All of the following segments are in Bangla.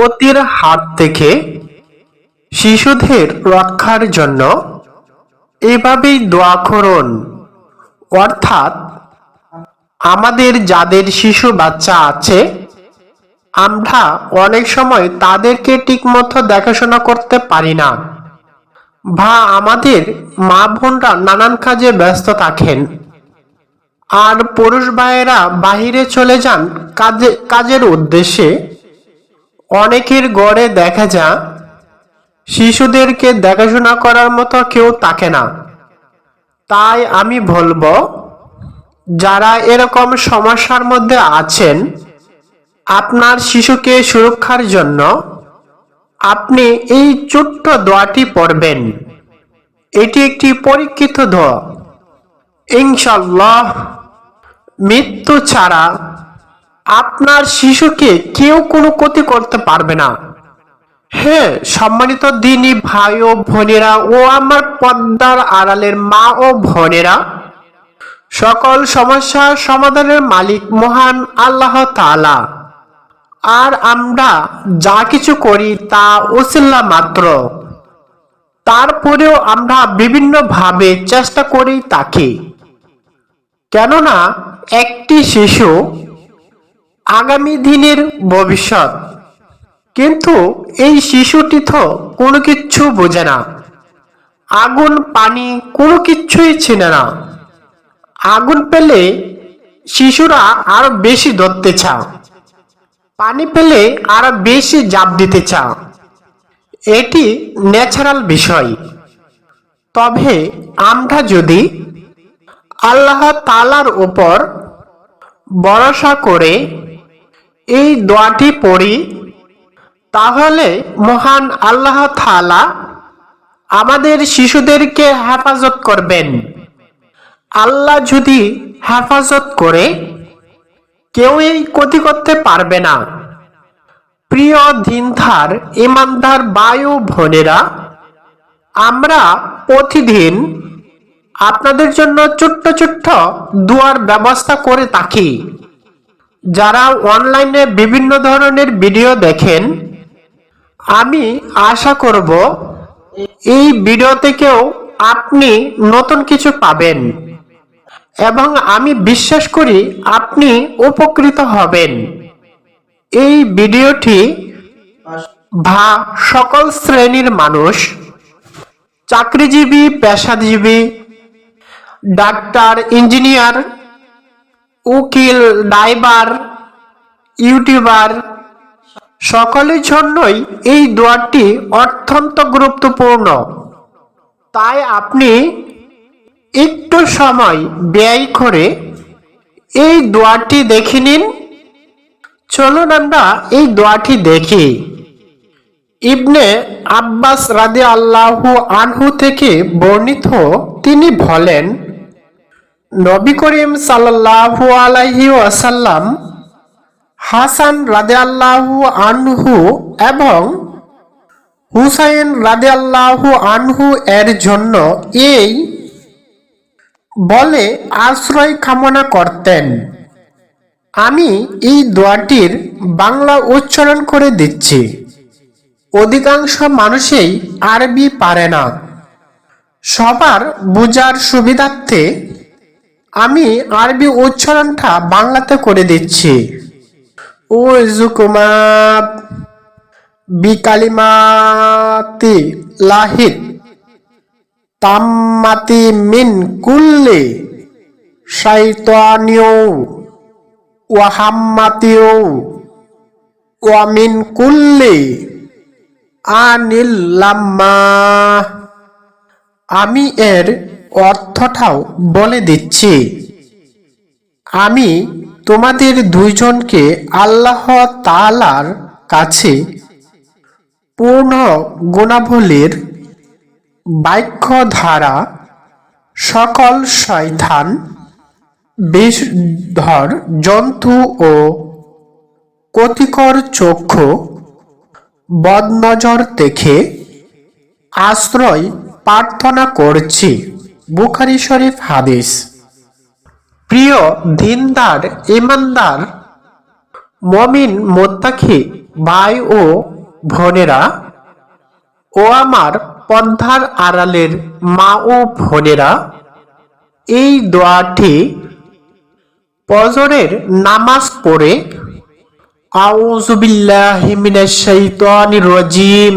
ক্ষতির হাত থেকে শিশুদের রক্ষার জন্য এভাবেই দোয়া করুন। অর্থাৎ আমাদের যাদের শিশু বাচ্চা আছে, আমরা অনেক সময় তাদেরকে ঠিকমতো দেখাশোনা করতে পারি না বা আমাদের মা বোনরা নানান কাজে ব্যস্ত থাকেন আর পুরুষ ভাইয়েরা বাহিরে চলে যান কাজে, কাজের উদ্দেশ্যে অনেকের গড়ে দেখা যা, শিশুদেরকে দেখাশোনা করার মতো কেউ থাকে না। তাই আমি বলব, যারা এরকম সমস্যার মধ্যে আছেন, আপনার শিশুকে সুরক্ষার জন্য আপনি এই ছোট্ট দোয়াটি পড়বেন। এটি একটি পরীক্ষিত দোয়া। ইনশাল্লাহ মৃত্যু ছাড়া আপনার শিশুকে কেউ কোনো ক্ষতি করতে পারবে না। হ্যাঁ সম্মানিত দিনী ভাই ও বোনেরা ও আমার পদ্মার আড়ালের মা ও বোনেরা, সকল সমস্যার সমাধানের মালিক মহান আল্লাহ তাআলা। আর আমরা যা কিছু করি তা ওসিল্লা মাত্র। তারপরেও আমরা বিভিন্নভাবে চেষ্টা করি তাকে। কেননা, একটি শিশু আগামী দিনের ভবিষ্যৎ। কিন্তু এই শিশুটি তো কোনো কিচ্ছু বোঝে না। আগুন, পানি কোনো কিচ্ছুই চেনে না। আগুন পেলে শিশুরা আরও বেশি ধরতে চায়। পানি পেলে আরও বেশি জাপ দিতে চায়। এটি ন্যাচারাল বিষয়। তবে আমরা যদি আল্লাহ তালার উপর ভরসা করে এই দোয়াটি পড়ি, তাহলে মহান আল্লাহ তাআলা আমাদের শিশুদেরকে হেফাজত করবেন। আল্লাহ যদি হেফাজত করে, কেউ এই ক্ষতি করতে পারবে না। প্রিয় দিনধার ইমানদার বায়ু বোনেরা, আমরা প্রতিদিন আপনাদের জন্য ছোট্ট ছোট্ট দুয়ার ব্যবস্থা করে থাকি। যারা অনলাইনে বিভিন্ন ধরনের ভিডিও দেখেন, আমি আশা করব এই ভিডিও থেকেও আপনি নতুন কিছু পাবেন এবং আমি বিশ্বাস করি আপনি উপকৃত হবেন। এই ভিডিওটি ভা সকল শ্রেণির মানুষ, চাকরিজীবী, পেশাজীবী, ডাক্তার, ইঞ্জিনিয়ার উকিল ড্রাইভার ইউটিউবার, সকলের জন্যই এই দোয়াটি অত্যন্ত গুরুত্বপূর্ণ। তাই আপনি একটু সময় ব্যয় করে এই দোয়াটি দেখে নিন। চলুন আমরা এই দোয়াটি দেখি। ইবনে আব্বাস রাদি আল্লাহু আনহু থেকে বর্ণিত তিনি বলেন নবী করিম সাল্লাহু আলাইহি ওয়াসাল্লাম, হাসান রাদে আল্লাহু আনহু এবং হুসাইন রাদে আল্লাহু আনহু এর জন্য এই বলে আশ্রয় কামনা করতেন। আমি এই দোয়াটির বাংলা উচ্চারণ করে দিচ্ছি। অধিকাংশ মানুষেই আরবি পারে না। সবার বোঝার সুবিধার্থে আমি আরবি উচ্চারণটা বাংলাতে করে দিচ্ছি। উজুকুমা বিকালিমাতি লাহিদ তাম্মাতি মিন কুল্লি শাইতানিও ওয়াহাম্মাতিও ওয়ামিন কুল্লি আনিল লাম্মা। আমি এর অর্থটাও বলে দিচ্ছি। আমি তোমাদের দুইজনকে আল্লাহ তালার কাছে পূর্ণ গুণাবলীর বাক্য ধারা সকল শয়তান, বিষধর জন্তু ও ক্ষতিকর চক্ষু বদনজর দেখে আশ্রয় প্রার্থনা করছি। বুখারি শরীফ হাদিস। প্রিয় দিনদার ইমানদার মমিন, মোত্তাকি ভাই ও বোনেরা, ও আমার পদ্মার আড়ালের মা ও বোনেরা, এই দোয়াটি ফজরের নামাজ পড়ে আউযুবিল্লাহি মিনাশ শাইতানির রাজিম।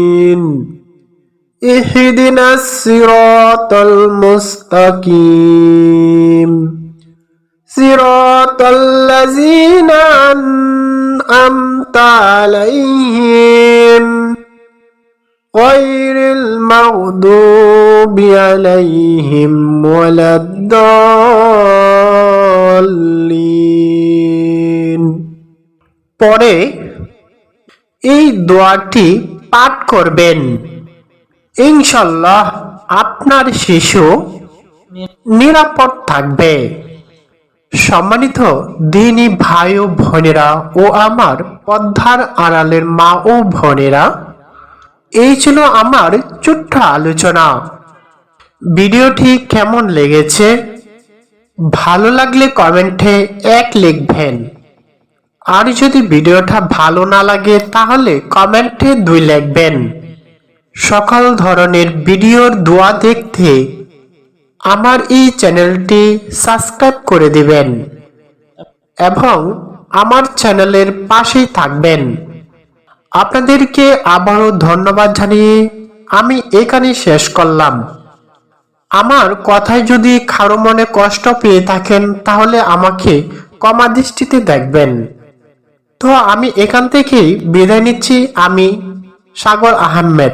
اهدنا الصراط المستقيم صراط الذين أنعمت عليهم غير المغضوب عليهم ولا الضالين পরে এই দোয়াটি পাঠ করবেন ইনশাল্লাহ আপনার শিশু নিরাপদ থাকবে। সম্মানিত দিনী ভাই ও বোনেরা ও আমার পদ্মার আড়ালের মা ও বোনেরা, এই ছিল আমার ছোট্ট আলোচনা। ভিডিওটি কেমন লেগেছে? ভালো লাগলে কমেন্টে এক লিখবেন। আর যদি ভিডিওটা ভালো না লাগে তাহলে কমেন্টে দুই লিখবেন। সকল ধরনের ভিডিওর দোয়া দেখতে আমার এই চ্যানেলটি সাবস্ক্রাইব করে দিবেন এবং আমার চ্যানেলের পাশেই থাকবেন। আপনাদেরকে আবারও ধন্যবাদ জানিয়ে আমি এখানে শেষ করলাম। আমার কথায় যদি কারও মনে কষ্ট পেয়ে থাকেন, তাহলে আমাকে কমা দৃষ্টিতে দেখবেন। তো আমি এখান থেকেই বিদায় নিচ্ছি। আমি সাগর আহমেদ।